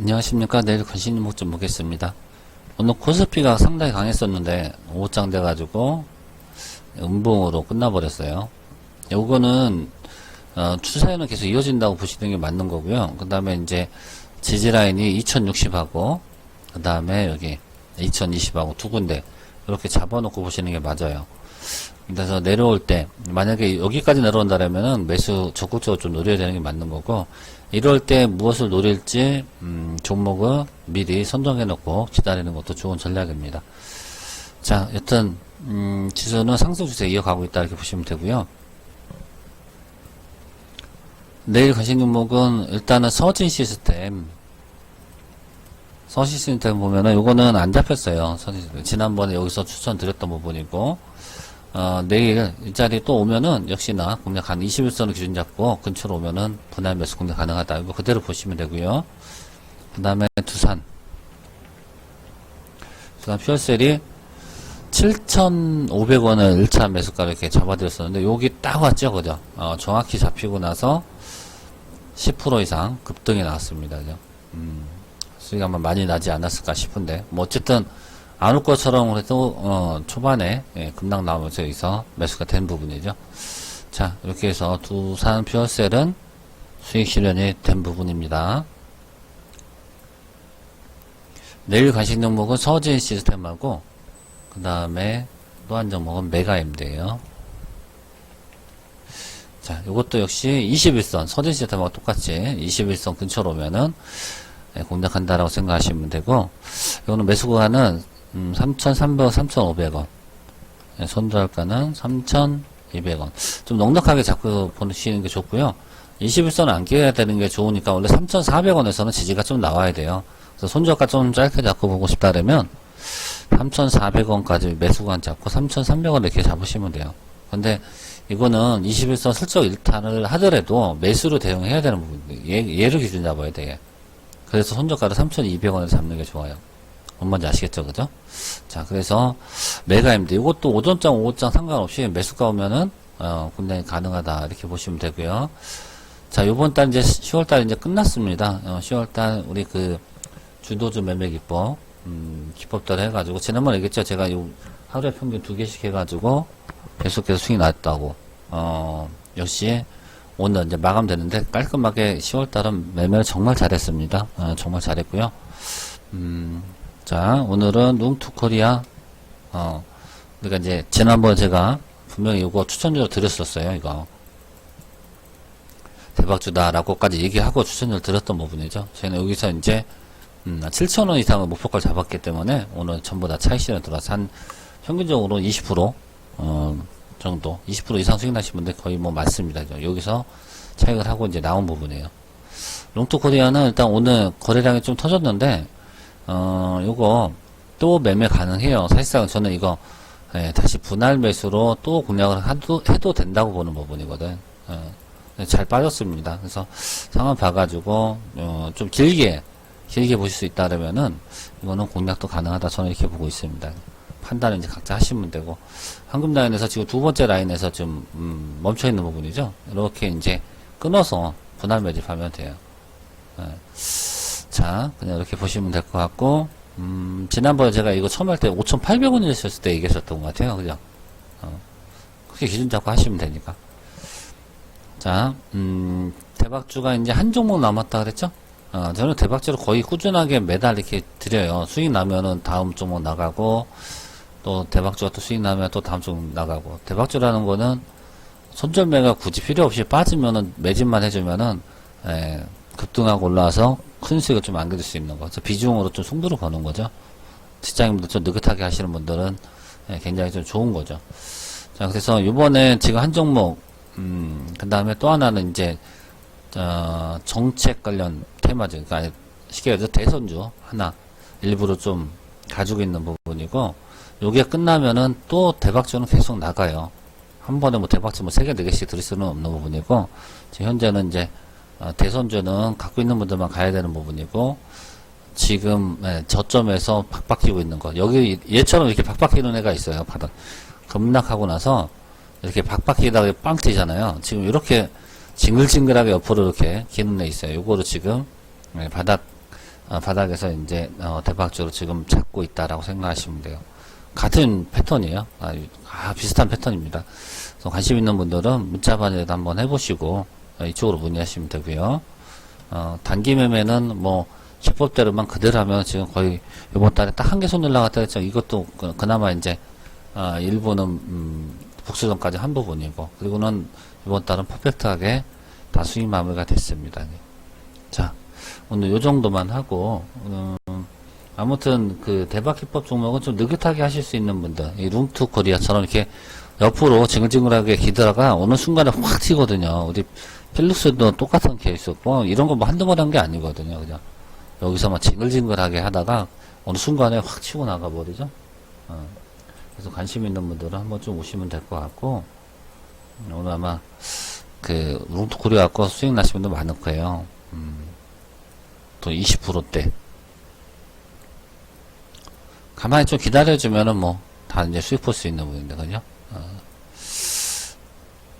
안녕하십니까. 내일 관심 종목 좀 보겠습니다. 오늘 코스피가 상당히 강했었는데, 5장 돼가지고, 음봉으로 끝나버렸어요. 요거는, 어, 추세는 계속 이어진다고 보시는 게 맞는 거고요. 그 다음에 이제, 지지라인이 2060하고, 그 다음에 여기, 2020하고 두 군데, 이렇게 잡아놓고 보시는 게 맞아요. 그래서 내려올 때 만약에 여기까지 내려온다라면은 매수 적극적으로 좀 노려야 되는 게 맞는 거고 이럴 때 무엇을 노릴지 음, 종목을 미리 선정해 놓고 기다리는 것도 좋은 전략입니다. 자, 여튼 음, 지수는 상승 추세 이어가고 있다 이렇게 보시면 되고요. 내일 가신 종목은 일단은 서진 시스템 서시 시스템 보면은 요거는 안 잡혔어요. 서진. 지난번에 여기서 추천드렸던 부분이고 어, 내일 이 자리 또 오면은 역시나 공략 한 21선을 기준 잡고 근처로 오면은 분할 매수 공략 가능하다. 이거 그대로 보시면 되고요. 그 다음에 두산. 두산 퓨어셀이 7,500원을 1차 매수가로 이렇게 잡아드렸었는데 여기 딱 왔죠. 그죠? 어, 정확히 잡히고 나서 10% 이상 급등이 나왔습니다. 그죠? 음, 수익 아마 많이 나지 않았을까 싶은데 뭐 어쨌든 안 올 것처럼 그래도 어, 초반에 예, 급락 나오면서 여기서 매수가 된 부분이죠. 자 이렇게 해서 두산 퓨어셀은 수익 실현이 된 부분입니다. 내일 관심 종목은 서진 시스템하고 그 다음에 또 한 종목은 메가엠드예요. 자 이것도 역시 21선 서진 시스템하고 똑같이 21선 근처로 오면은 예, 공략한다라고 생각하시면 되고 이거는 매수 구간은 음, 3,300원, 3,500원. 예, 선두할가는 3,200원. 좀 넉넉하게 잡고 보시는 게 좋고요. 21선 안 깨야 되는 게 좋으니까 원래 3,400원에서는 지지가 좀 나와야 돼요. 그래서 손절가 좀 짧게 잡고 보고 싶다면 3,400원까지 매수관 잡고 3,300원 이렇게 잡으시면 돼요. 근데 이거는 21선 슬쩍 일탄을 하더라도 매수로 대응해야 되는 부분이에요. 얘, 얘를 기준 잡아야 돼요. 그래서 손절가를 3,200원에 잡는 게 좋아요. 뭔 말인지 아시겠죠, 그죠? 자, 그래서 메가임드 이것도 오전장, 오후장 상관없이 매수가 오면은 어, 분량이 가능하다 이렇게 보시면 되고요. 자, 요번 달 이제 10월 달 이제 끝났습니다. 어, 10월 달 우리 그 주도주 매매 기법 음, 기법대로 해 가지고 지난번에 얘기했죠, 제가 요 하루에 평균 두 개씩 해 가지고 계속해서 수익 났다고. 어, 역시 오늘 이제 마감되는데 깔끔하게 10월 달은 매매를 정말 잘했습니다. 어, 정말 잘했고요. 음, 자, 오늘은 룽투 코리아, 어, 그러니까 이제, 지난번에 제가 분명히 이거 추천료로 드렸었어요, 이거. 대박주다라고까지 얘기하고 추천료를 드렸던 부분이죠. 저희는 여기서 이제, 음, 7,000원 이상을 목표가를 잡았기 때문에 오늘 전부 다 차익 실현 들어와서 한, 평균적으로 20%, 어, 정도, 20% 이상 수익 나신 분들 거의 뭐 맞습니다. 여기서 차익을 하고 이제 나온 부분이에요. 롱투 코리아는 일단 오늘 거래량이 좀 터졌는데, 어, 요거 또 매매 가능해요. 사실상 저는 이거 예, 다시 분할 매수로 또 공략을 해도, 해도 된다고 보는 부분이거든. 예, 잘 빠졌습니다. 그래서 상황 봐가지고 어, 좀 길게 길게 보실 수 있다 그러면은 이거는 공략도 가능하다. 저는 이렇게 보고 있습니다. 판단은 이제 각자 하시면 되고 황금 라인에서 지금 두 번째 라인에서 좀 음, 멈춰 있는 부분이죠. 이렇게 이제 끊어서 분할 매집하면 돼요. 예. 자, 그냥 이렇게 보시면 될 것 같고, 음, 지난번에 제가 이거 처음 할 때 5,800원이었을 때 얘기했었던 것 같아요. 그죠? 어, 그렇게 기준 잡고 하시면 되니까. 자, 음, 대박주가 이제 한 종목 남았다 그랬죠? 어, 저는 대박주를 거의 꾸준하게 매달 이렇게 드려요. 수익 나면은 다음 종목 나가고, 또 대박주가 또 수익 나면 또 다음 종목 나가고. 대박주라는 거는 손절매가 굳이 필요 없이 빠지면은 매집만 해주면은, 에, 급등하고 올라와서 큰 수익을 좀 안겨줄 수 있는 거죠. 비중으로 좀 승부를 거는 거죠. 직장인분들 좀 느긋하게 하시는 분들은 예, 굉장히 좀 좋은 거죠. 자, 그래서 요번에 지금 한 종목, 음, 그 다음에 또 하나는 이제, 어, 정책 관련 테마죠. 그러니까 쉽게 얘기해서 대선주 하나, 일부러 좀 가지고 있는 부분이고, 요게 끝나면은 또 대박주는 계속 나가요. 한 번에 뭐 대박주 뭐 세 개, 네 개씩 들을 수는 없는 부분이고, 현재는 이제 어, 대선주는 갖고 있는 분들만 가야 되는 부분이고 지금 예, 저점에서 박박히고 있는 거 여기 얘처럼 이렇게 박박히는 애가 있어요 바닥 급락하고 나서 이렇게 박박히다가 빵 튀잖아요 지금 이렇게 징글징글하게 옆으로 이렇게 기는 애 있어요 요거를 지금 예, 바닥 어, 바닥에서 이제 어, 대박적으로 지금 잡고 있다라고 생각하시면 돼요. 같은 패턴이에요. 아, 아, 비슷한 패턴입니다. 관심 있는 분들은 문자반에도 한번 해보시고 어, 이쪽으로 문의하시면 되고요. 어, 단기 매매는 뭐 기법대로만 그대로 하면 지금 거의 이번 달에 딱 한 개 손 올라갔다 했죠. 이것도 그, 그나마 이제 아, 일부는 음, 복수전까지 한 부분이고 그리고는 이번 달은 퍼펙트하게 다 수익 마무리가 됐습니다. 네. 자 오늘 요 정도만 하고 음, 아무튼 그 대박 기법 종목은 좀 느긋하게 하실 수 있는 분들 이 룸투 코리아처럼 이렇게 옆으로 징글징글하게 기다가 어느 순간에 확 튀거든요. 우리 필룩스도 똑같은 케이스였고 이런 거 뭐 한두 번 한 게 아니거든요. 그냥 여기서 막 징글징글하게 하다가 어느 순간에 확 치고 나가 버리죠. 어. 그래서 관심 있는 분들은 한번 좀 오시면 될 것 같고 음, 오늘 아마 그 코리아 갖고 수익 나시는 분들 많을 거예요. 음, 또 20%대 가만히 좀 기다려주면은 뭐, 다 이제 수익 볼 수 있는 부분인데, 그죠? 어.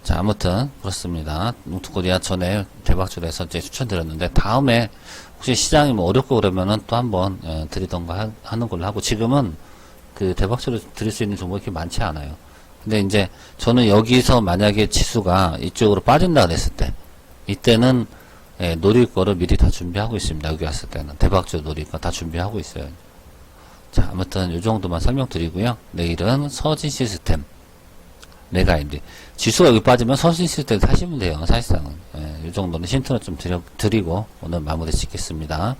자, 아무튼, 그렇습니다. 뭉투코리아 전에 대박줄에서 이제 추천드렸는데, 다음에 혹시 시장이 뭐 어렵고 그러면은 또 한번, 예, 드리던가 하, 하는 걸로 하고, 지금은 그 대박줄을 드릴 수 있는 종목이 그렇게 많지 않아요. 근데 이제 저는 여기서 만약에 지수가 이쪽으로 빠진다 그랬을 때, 이때는 예, 노릴 거를 미리 다 준비하고 있습니다. 여기 왔을 때는. 대박줄 노릴 거 다 준비하고 있어요. 자, 아무튼 요 정도만 설명드리고요. 내일은 서진 시스템. 내가 이제 지수가 여기 빠지면 서진 시스템 사시면 돼요. 사실상은. 예, 요 정도는 힌트를 좀 드려, 드리고 오늘 마무리 짓겠습니다.